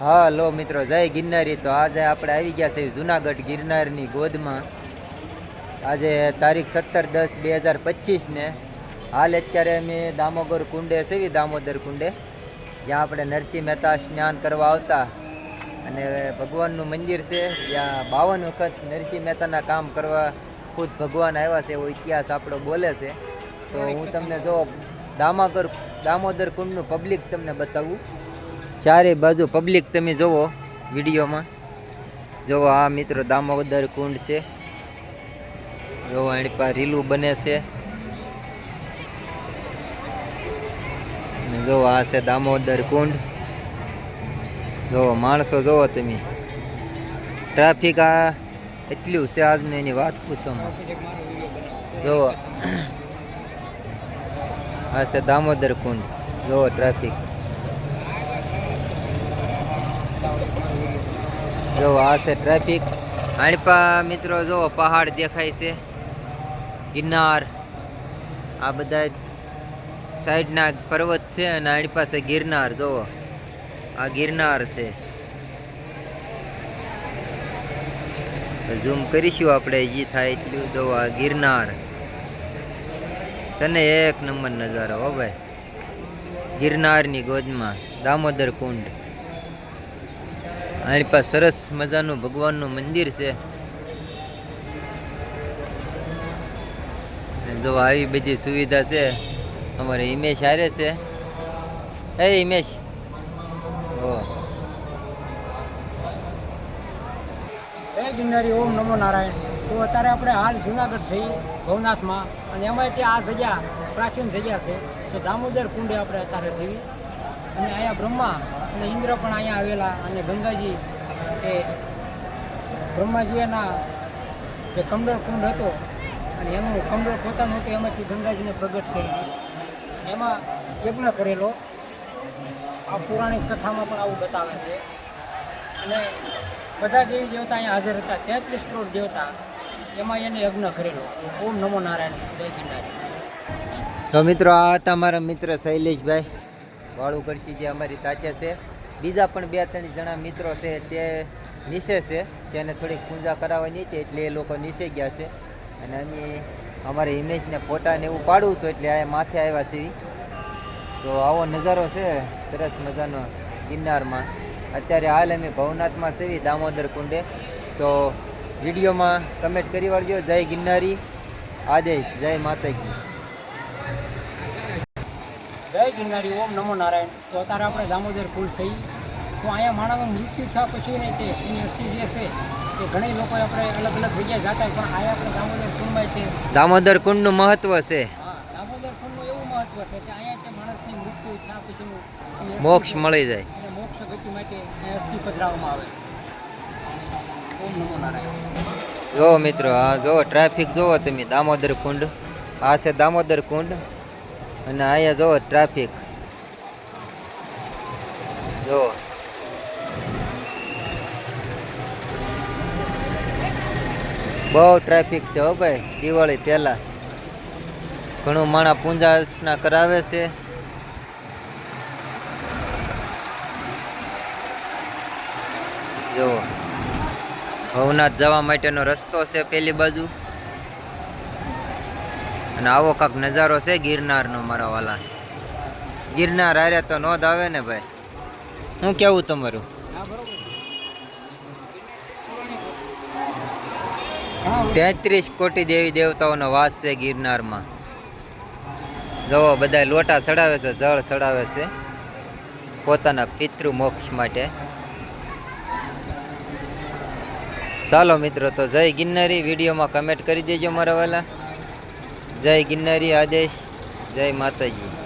હા લો મિત્રો, જય ગિરનારી. તો આજે આપણે આવી ગયા છે જુનાગઢ ગિરનારની ગોદમાં. આજે તારીખ સત્તર દસ બે હજાર પચીસને. હાલ અત્યારે અમે દામોદર કુંડે સેવી દામોદર કુંડે? જ્યાં આપણે નરસિંહ મહેતા સ્નાન કરવા આવતા. અને ભગવાનનું મંદિર છે. જ્યાં બાવન વખત નરસિંહ મહેતાના કામ કરવા ખુદ ભગવાન આવ્યા છે. એવો ઇતિહાસ આપણો બોલે છે. તો હું તમને જો દામાગર દામોદર કુંડનું પબ્લિક તમને બતાવું. ચારે બાજુ પબ્લિક તમે જુઓ વિડીયોમાં. જુઓ આ મિત્રો દામોદર કુંડ છે. જુઓ એની પાસે રીલું બને છે. જુઓ આ છે દામોદર કુંડ. જુઓ માણસો જુઓ તમે. ટ્રાફિક આ એટલું છે આજને એની વાત પૂછવામાં. જુઓ આ છે દામોદર કુંડ. જુઓ ટ્રાફિક. જો આ છે ટ્રાફિક આણપા મિત્રો જો પહાડ દેખાય છે. ગિરનાર આ બધા સાઈડના પર્વત છે અને આણી પાસે ગિરનાર, જો. આ ગિરનાર છે. ઝૂમ કરીશું આપણે જે થાય એટલું. જો આ ગિરનાર. છે ને એક નંબર નજારો હો ભાઈ. ગિરનારની ગોદમાં, દામોદર કુંડ. આની પાસે સરસ મજાનું ભગવાનનું મંદિર છે. જો આવી બધી સુવિધા છે, અમારે હિમેશ હારે છે. એ હિમેશ. ઓ. ગિરનારી ઓમ નમો નારાયણ. તો અત્યારે આપણે હાલ જુનાગઢ છીએ ભવનાથમાં. અને એમાં ત્યાં આ જગ્યા, પ્રાચીન જગ્યા છે, તો દામોદર કુંડે આપણે અત્યારે છીએ અને અહીંયા બ્રહ્મા અને ઇન્દ્ર પણ અહીંયા આવેલા અને ગંગાજી એ બ્રહ્માજીના જે કમળર કુંડ હતો અને એનું કમળર પોતાનું હતું, એમાંથી ગંગાજીને પ્રગટ કરી એમાં યજ્ઞ કરેલો. આ પૌરાણિક કથામાં પણ આવું બતાવે છે. અને બધા દેવી દેવતા અહીંયા હાજર હતા. તેત્રીસ કરોડ દેવતા એમાં એને યજ્ઞ કરેલો. ઓમ નમો નારાયણ. જય ગિરનારી. તો મિત્રો, આ હતા મારા મિત્ર શૈલેષભાઈ વાળું કરતી જે અમારી સાથે છે. બીજા પણ બે ત્રણ જણા મિત્રો છે તે નીચે છે. તેને થોડીક પૂજા કરાવવાની હતી એટલે એ લોકો નીચે ગયા છે. અને અમે અમારે ઇમેજને ફોટાને એવું પાડવું હતું એટલે આ માથે આવ્યા છીએ તો આવો નજારો છે, સરસ મજાનો ગિરનારમાં. અત્યારે હાલ અમે ભવનાથમાં છીએ, દામોદર કુંડે. તો વિડીયોમાં કમેન્ટ કરી વાળજો. જય ગિરનારી. આદેશ. જય માતાજી. જય ગિરનારી ઓમ નમો નારાયણ. તો અત્યારે આપણે દામોદર કુલ થઈ. તો અહીંયા માણસનું મૃત્યુ થયા પછી ને તે એની અસ્થિ જે છે એ ઘણી લોકો આપણે અલગ અલગ જગ્યાએ જતા પણ અહીંયા આપણે દામોદર કુંડમાં છે. દામોદર કુંડનું મહત્વ છે. હા દામોદર કુંડનું એવું મહત્વ છે કે અહીંયા તે માણસની મૃત્યુ થયા પછી મોક્ષ મળી જાય. અને મોક્ષ ગતિ માટે અસ્થિ પધરાવવામાં આવે. ઓમ નમો નારાયણ. જો મિત્રો હા જો ટ્રાફિક જોવો તમે દામોદર કુંડ. આ છે દામોદર કુંડ. અને અહીંયા જોવો ટ્રાફિક. જો. બહુ ટ્રાફિક છે હો ભાઈ, દિવાળી પહેલા. ઘણું માણા પૂજા અર્ચના કરાવે છે. જો. ભવનાથ જવા માટેનો રસ્તો છે પેલી બાજુ. અને આવો કાંક નજારો છે ગિરનારનો મારા વાલા. ગિરનાર હારે તો નોંધ આવે ને ભાઈ. હું કેવું તમારું? તેત્રીસ કોટી દેવી દેવતાઓનો વાસ છે ગિરનારમાં. જવો બધા લોટા ચડાવે છે, જળ ચડાવે છે. પોતાના પિતૃ મોક્ષ માટે. ચાલો મિત્રો, તો જય ગિરનારી. વિડીયોમાં કમેન્ટ કરી દેજો મારા વાલા. જય ગિરનારી આદેશ જય માતાજી.